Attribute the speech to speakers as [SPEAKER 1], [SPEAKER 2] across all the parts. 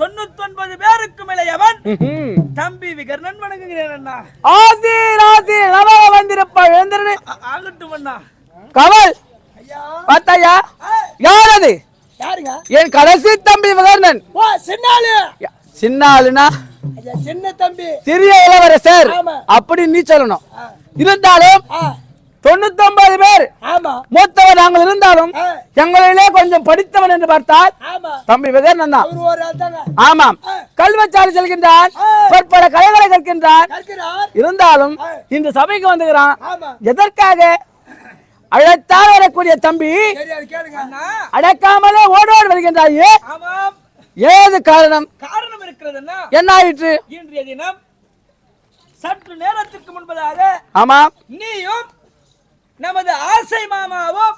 [SPEAKER 1] தொண்ணூத்தி ஒன்பது பேருக்கும் இளையவன். தம்பி விகர்ணன் வணங்குகிறேன் அண்ணா.
[SPEAKER 2] ஆசி ராசி நவ வந்திருப்ப எழுந்திரனு.
[SPEAKER 1] ஆகட்டும் அண்ணா.
[SPEAKER 2] கமல்.
[SPEAKER 1] ஐயா.
[SPEAKER 2] பார்த்தாயா யார் அது?
[SPEAKER 3] யாருங்க?
[SPEAKER 2] என் கடைசி தம்பி மகர்ணன்
[SPEAKER 3] ஓ சின்னாளு.
[SPEAKER 2] சின்ன ஆளுனா
[SPEAKER 3] ஐயா, சின்ன தம்பி.
[SPEAKER 2] சிறிய இளவரசர். அப்படி நீ சொல்லணும். இருந்தாலும் தொண்ணூத்தி ஒன்பது பேர்.
[SPEAKER 3] ஆமா.
[SPEAKER 2] மூத்தவர் நாங்கள் இருந்தாலும். எங்களிலே கொஞ்சம் படித்தவன் என்று பார்த்தால்
[SPEAKER 3] ஆமா.
[SPEAKER 2] தம்பி
[SPEAKER 3] தாங்க
[SPEAKER 2] ஆமாம். கல்வச்சாலை செல்கின்றான். பற்பல கலைகளை கற்கின்றான்.
[SPEAKER 3] கற்கிறார்.
[SPEAKER 2] இருந்தாலும். இந்த சபைக்கு வந்துகிறான். எதற்காக? அழைத்தால் வரக்கூடிய தம்பி
[SPEAKER 3] தெரியாது கேளுங்க.
[SPEAKER 1] அண்ணா.
[SPEAKER 2] அடக்காமலே ஓடோடு வருகின்றாயே.
[SPEAKER 1] ஆமாம்.
[SPEAKER 2] ஏது காரணம்?
[SPEAKER 1] காரணம் இருக்கிறது
[SPEAKER 2] என்ன ஆயிற்று?
[SPEAKER 1] இன்றைய தினம் சற்று நேரத்திற்கு முன்பதாக
[SPEAKER 2] ஆமாம்.
[SPEAKER 1] நீயும் நமது ஆசை மாமாவும்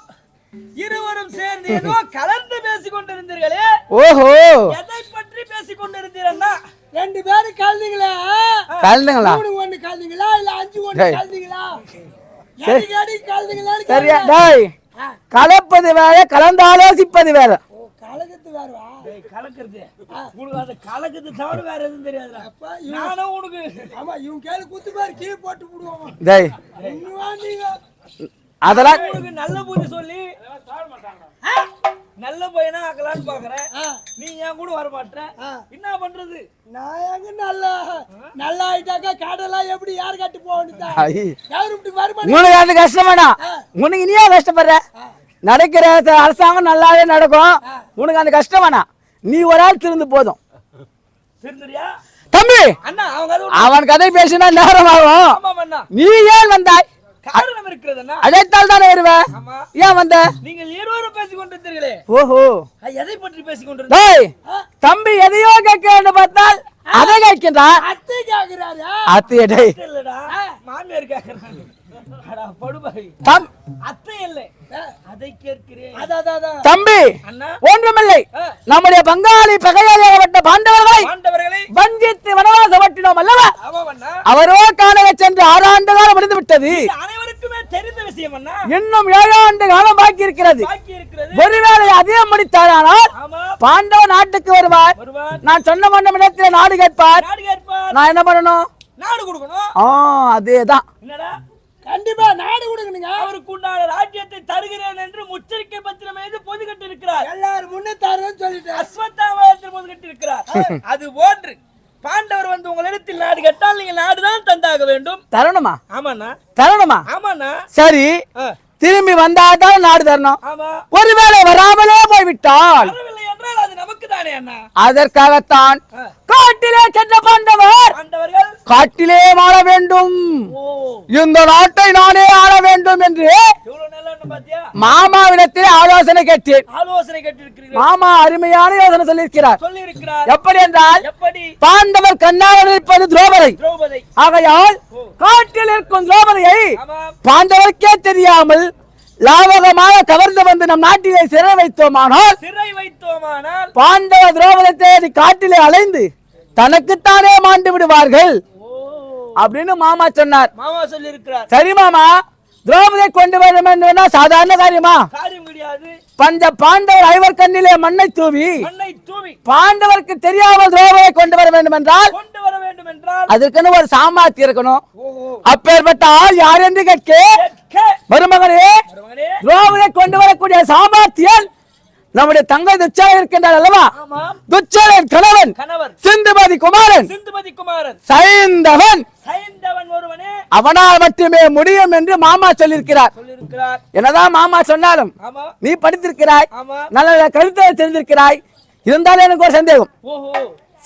[SPEAKER 1] இருவரும் சேர்ந்து ஏதோ கலந்து பேசிக் கொண்டிருந்தீர்களே
[SPEAKER 2] ஓஹோ.
[SPEAKER 1] எதை பற்றி பேசிக் கொண்டிருந்தீரண்ணா
[SPEAKER 3] ரெண்டு பேரும் கலந்தீங்களா?
[SPEAKER 2] கலந்துங்களா?
[SPEAKER 3] மூணு ஒண்ணு கலந்தீங்களா? இல்ல அஞ்சு ஒண்ணு. கலந்தீங்களா?
[SPEAKER 2] சரியா. டேய். கலப்பது வேற கலந்து ஆலோசிப்பது வேற.
[SPEAKER 3] ஓ கலகத்து வேறவா?
[SPEAKER 1] டேய், கலக்குறது. உனக்கு அது கலக்குது தவிர வேற எதுவும்
[SPEAKER 3] இவன்
[SPEAKER 1] நானும் உனக்கு
[SPEAKER 3] ஆமா இவன் கேளு குத்து பேர் கீழே போட்டு நீங்க?
[SPEAKER 2] அதெல்லாம்
[SPEAKER 1] உனக்கு நல்ல புத்தி சொல்லி நல்ல பையனா ஆக்கலான்னு பாக்குறேன். நீ என் கூட வர மாட்டேற?
[SPEAKER 3] ஆ.
[SPEAKER 1] என்ன பண்றது?
[SPEAKER 3] நான் எங்க நல்லா நல்லா ஆயிட்டாக்கா கடலாம் எப்படி யார் கட்டு போகணும்
[SPEAKER 2] உனக்கு அது கஷ்டமாடா உனக்கு இனியா கஷ்டப்படுற? நடக்கிற அரசாங்கம் நல்லாவே நடக்கும். உனக்கு அந்த கஷ்டம் வேணாம் நீ ஒரு ஆள் திருந்து போதும். தம்பி!
[SPEAKER 1] அண்ணா
[SPEAKER 2] அவன் கதை பேசினா நேரம் ஆகும். நீ ஏன் வந்தாய்?
[SPEAKER 1] காரணம் இருக்கிறது அண்ணா
[SPEAKER 2] அழைத்தால் தானே
[SPEAKER 1] ஆமா.
[SPEAKER 2] ஏன் வந்த?
[SPEAKER 1] நீங்கள் இருவரும் பேசிக் கொண்டிருந்தீர்களே
[SPEAKER 2] ஓஹோ
[SPEAKER 1] எதை பற்றி பேசிக் கொண்டிருந்தீங்க
[SPEAKER 2] டேய் தம்பி எதையோ கேட்க பார்த்தால் அதை கேட்கின்றான்
[SPEAKER 3] அத்தை கேக்குறாரு
[SPEAKER 2] அத்திய டேய்.
[SPEAKER 1] இல்லடா மாமியார் கேக்குறாங்க
[SPEAKER 2] தம்பி
[SPEAKER 1] அண்ணா.
[SPEAKER 2] ஒன்றுமில்லை. நம்முடைய பங்காளி பகையாளியாகப்பட்ட பாண்டவர்களை
[SPEAKER 1] பாண்டவர்களை
[SPEAKER 2] வஞ்சித்து வனவாசப்பட்டினோம் அல்லவா?
[SPEAKER 1] ஆமா அண்ணா.
[SPEAKER 2] அவரோ காண சென்று ஆறு ஆண்டு காலம் முடிந்து விட்டது
[SPEAKER 1] இது அனைவருக்குமே தெரிந்த விஷயம் அண்ணா.
[SPEAKER 2] இன்னும் ஏழு ஆண்டு காலம் பாக்கி இருக்கிறது ஒருவேளை அதிகம் முடித்தாரானால்
[SPEAKER 1] ஆமா
[SPEAKER 2] பாண்டவ நாட்டுக்கு வருவார்.
[SPEAKER 1] வருவார்.
[SPEAKER 2] நான் சொன்ன மன்னம் இடத்துல நாடு கேட்பார்.
[SPEAKER 1] நாடு கேட்பார்.
[SPEAKER 2] நான் என்ன பண்ணணும்?
[SPEAKER 1] நாடு கொடுக்கணும்.
[SPEAKER 2] ஆ அதேதான்.
[SPEAKER 3] கண்டிப்பா நாடு கொடுக்கணுங்க.
[SPEAKER 1] அவருக்கு உண்டான ராஜ்யத்தை தருகிறேன் என்று முச்சரிக்கை பத்திரம் மீது பொது கட்டிருக்கிறார்
[SPEAKER 3] எல்லாரும் முன்னே தரேன்னு சொல்லிட்டேன்
[SPEAKER 1] அஸ்வத்தாமத்தில் பொது கட்டிருக்கிறார் அது போன்று பாண்டவர் வந்து உங்களிடத்தில் நாடு கேட்டால் நீங்கள் நாடுதான் தந்தாக வேண்டும்.
[SPEAKER 2] தரணுமா?
[SPEAKER 1] ஆமாண்ணா.
[SPEAKER 2] தரணுமா?
[SPEAKER 1] ஆமாண்ணா.
[SPEAKER 2] சரி. திரும்பி வந்தாதான் நாடு தரணும்.
[SPEAKER 1] ஆமா.
[SPEAKER 2] ஒருவேளை வராமலே போய்விட்டால்
[SPEAKER 1] வரவில்லை என்றால் அது நமக்கு தானே அண்ணா
[SPEAKER 2] அதற்காகத்தான் காட்டிலே சென்ற பாண்டவர். காட்டிலே வாழ வேண்டும். இந்த நாட்டை நானே ஆள வேண்டும் என்று மாமாவிடத்தில் ஆலோசனை கேட்டேன். மாமா அருமையான யோசனை சொல்லியிருக்கிறார். எப்படி என்றால் பாண்டவர் கண்ணாக இருப்பது துரோபதை. ஆகையால் காட்டில் இருக்கும் துரோபதையை பாண்டவருக்கே தெரியாமல் லாவகமாக கவர்ந்து வந்து நம் நாட்டிலே சிறை வைத்தோமானால்
[SPEAKER 1] சிறை வைத்தோமானால்
[SPEAKER 2] பாண்டவ துரோபதை தேடி காட்டிலே அலைந்து தனக்குத்தானே மாண்டு விடுவார்கள். அப்படின்னு மாமா சொன்னார்.
[SPEAKER 1] மாமா சொல்லி இருக்கிறார்
[SPEAKER 2] சரி மாமா திரௌபதியை கொண்டு வர வேண்டும் சாதாரண காரியமா? பஞ்ச பாண்டவர் ஐவர் கண்ணிலே மண்ணை தூவி பாண்டவருக்கு தெரியாமல் துரோபதியை கொண்டு வர வேண்டும் என்றால்
[SPEAKER 1] கொண்டு வர வேண்டும் என்றால்
[SPEAKER 2] அதுக்குன்னு ஒரு சாமாத்தி இருக்கணும் அப்பேற்பட்ட ஆள் யார் என்று கேட்க மருமகனே துரோபதியை கொண்டு வரக்கூடிய சாமர்த்தியன் நம்முடைய தங்கை துச்சாலை இருக்கின்றார் அல்லவா? துச்சாலையின் கணவன் சிந்துபதி குமாரன்.
[SPEAKER 1] சிந்துமதி குமாரன்.
[SPEAKER 2] சைந்தவன். அவனால் மட்டுமே முடியும் என்று மாமா சொல்லியிருக்கிறார். என்னதான் மாமா சொன்னாலும் நீ படித்திருக்கிறாய் நல்ல நல்ல கருத்தை தெரிந்திருக்கிறாய். இருந்தாலும் எனக்கு ஒரு சந்தேகம்.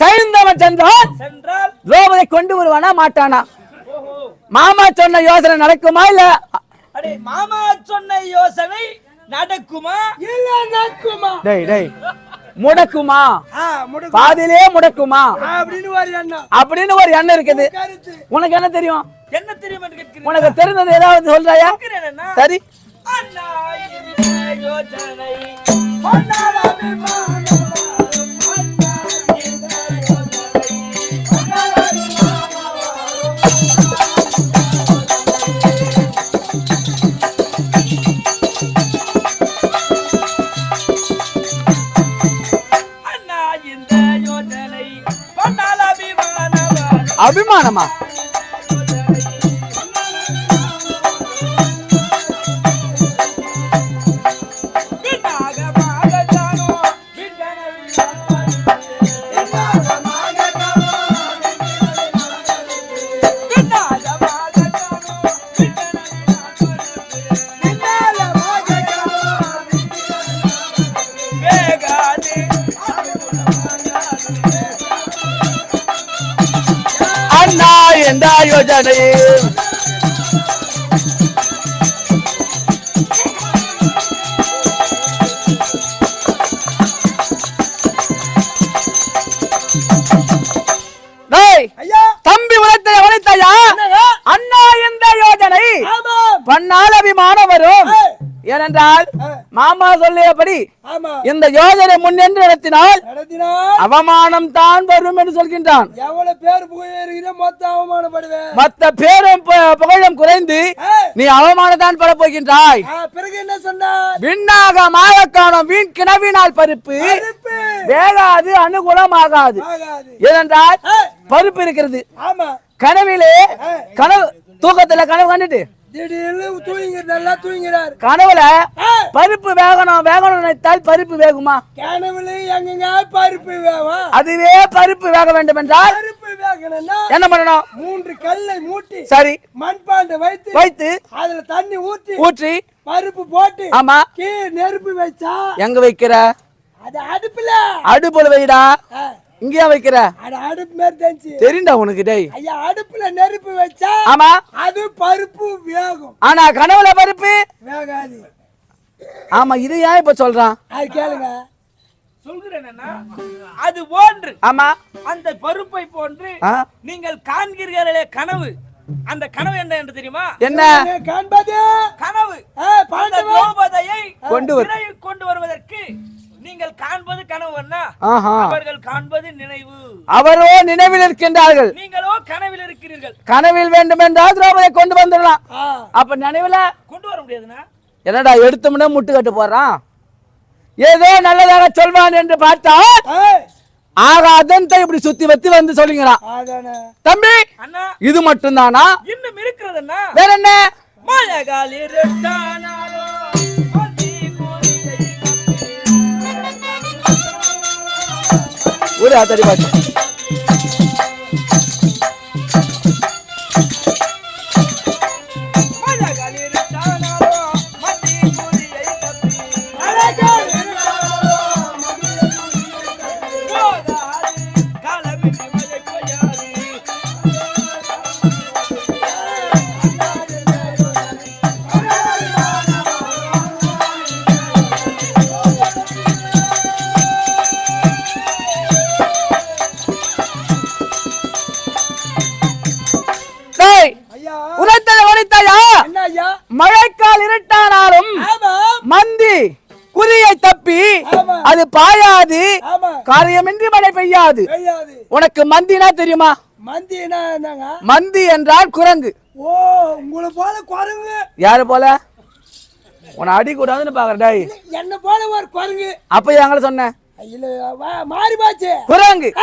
[SPEAKER 2] சைந்தவன் சென்றால்
[SPEAKER 1] சென்றால்
[SPEAKER 2] ரோபதை கொண்டு வருவானா மாட்டானா? மாமா சொன்ன யோசனை நடக்குமா இல்ல?
[SPEAKER 1] அடே மாமா சொன்ன யோசனை நடக்குமா?
[SPEAKER 3] இல்ல நக்குமா
[SPEAKER 2] டேய் டேய் முடக்குமா?
[SPEAKER 3] ஆ முடுக்கு.
[SPEAKER 2] பாதியிலே முடக்குமா?
[SPEAKER 3] அப்படின்னு ஒரு எண்ணம்.
[SPEAKER 2] அப்படின்னு ஒரு எண்ணம் இருக்குது. உனக்கு என்ன தெரியும்?
[SPEAKER 1] என்ன தெரியும்
[SPEAKER 2] உனக்கு தெரிந்தது ஏதாவது சொல்றாயா. சரி.
[SPEAKER 1] அண்ணா யோசனை வரும்.
[SPEAKER 2] யோஜனை
[SPEAKER 3] ஏய்,
[SPEAKER 2] மாமா சொல்லியபடி இந்த யோஜனை முன்னின்று நடத்தினால் அவமானம் தான் வரும் என்று சொல்கின்றான்.
[SPEAKER 3] எவ்வளவு பேர் புகையிருக்கிற மொத்த
[SPEAKER 2] பேரும் புகழும் குறைந்து நீ அவமானத்தான் பட போகின்றாய்
[SPEAKER 3] பிறகு என்ன சொன்னார்?
[SPEAKER 2] விண்ணாக மாயக்கானம் வீண் கிணவினால் பருப்பு. வேகாது அனுகூலமாகாது.
[SPEAKER 3] ஆகாது.
[SPEAKER 2] ஏனென்றால் பருப்பு இருக்கிறது. கனவிலே கனவு தூக்கத்துல கனவு கண்டுட்டு.
[SPEAKER 3] திடீர்னு தூங்கிங்க நல்லா தூங்கிறார்.
[SPEAKER 2] கனவுல பருப்பு வேகணும் வேகணும் நினைத்தால் பருப்பு வேகுமா?
[SPEAKER 3] கனவுல எங்கங்க பருப்பு வேகும்
[SPEAKER 2] அதுவே பருப்பு வேக வேண்டும் என்றால்
[SPEAKER 3] பருப்பு வேகணும்னா
[SPEAKER 2] என்ன பண்ணணும்?
[SPEAKER 3] மூன்று கல்லை மூட்டி
[SPEAKER 2] சரி.
[SPEAKER 3] மண்பாண்டை வைத்து
[SPEAKER 2] வைத்து
[SPEAKER 3] அதுல தண்ணி ஊத்தி
[SPEAKER 2] ஊற்றி
[SPEAKER 3] பருப்பு போட்டு
[SPEAKER 2] ஆமா.
[SPEAKER 3] கீழே நெருப்பு வச்சா
[SPEAKER 2] எங்க வைக்கிற?
[SPEAKER 3] அது அடுப்புல.
[SPEAKER 2] அடுப்புல வைடா. இங்கேயா வைக்கிற?
[SPEAKER 3] அடுப்பு மாதிரி தெரிஞ்சு.
[SPEAKER 2] தெரியுண்டா உனக்கு டேய்.
[SPEAKER 3] ஐயா அடுப்புல நெருப்பு வச்சா
[SPEAKER 2] ஆமா.
[SPEAKER 3] அது பருப்பு வேகும்.
[SPEAKER 2] ஆனா கனவுல பருப்பு?
[SPEAKER 3] வேகாது.
[SPEAKER 2] ஆமா இது ஏன் இப்ப சொல்றான்?
[SPEAKER 3] அது கேளுங்க.
[SPEAKER 1] அது போன்று
[SPEAKER 2] ஆமா.
[SPEAKER 1] அந்த பருப்பை போன்று நீங்கள் காண்கிறீர்களே கனவு. அந்த கனவு என்ன என்று தெரியுமா?
[SPEAKER 2] என்ன?
[SPEAKER 3] காண்பது?
[SPEAKER 1] கனவு. திரௌபதியை
[SPEAKER 2] கொண்டு
[SPEAKER 1] கொண்டு வருவதற்கு நீங்கள் காண்பது கனவு அவர்கள் காண்பது நினைவு.
[SPEAKER 2] அவரோ நினைவில் இருக்கின்றார்கள்.
[SPEAKER 1] நீங்களோ கனவில் இருக்கிறீர்கள்.
[SPEAKER 2] கனவில் வேண்டும் என்றால் திரௌபதியை கொண்டு வந்துடலாம். அப்ப நினைவுல
[SPEAKER 1] கொண்டு வர முடியாதுண்ணா.
[SPEAKER 2] என்னடா எடுத்தோம்னா முட்டு கட்டு போறான் ஏதோ நல்லதாக சொல்வான் என்று பார்த்தால்
[SPEAKER 3] ஏய்,
[SPEAKER 2] ஆக அதன்ட்ட இப்படி சுத்தி வத்தி வந்து சொல்லுங்கிறான் தம்பி
[SPEAKER 1] அண்ணா.
[SPEAKER 2] இது மட்டும்தானா?
[SPEAKER 1] இன்னும் இருக்கிறதுண்ணா
[SPEAKER 2] வேற என்ன
[SPEAKER 1] மதி கூறியை
[SPEAKER 2] ஒரு ஆத்தடி பாட்டு. அது பாயாது. காரியமின்றி மழை பெய்யாது. உனக்கு மந்தினா தெரியுமா?
[SPEAKER 3] மந்தினா என்னங்க?
[SPEAKER 2] மந்தி என்றால் குரங்கு.
[SPEAKER 3] ஓ உங்களை போல குரங்கு.
[SPEAKER 2] யாரு போல? உன்னை அடி கூடாதுன்னு பாக்குற டேய்
[SPEAKER 3] என்ன போல ஒரு குரங்கு.
[SPEAKER 2] அப்ப எங்களை சொன்ன?
[SPEAKER 3] இல்ல வா- மாறி போச்சு.
[SPEAKER 2] குரங்கு.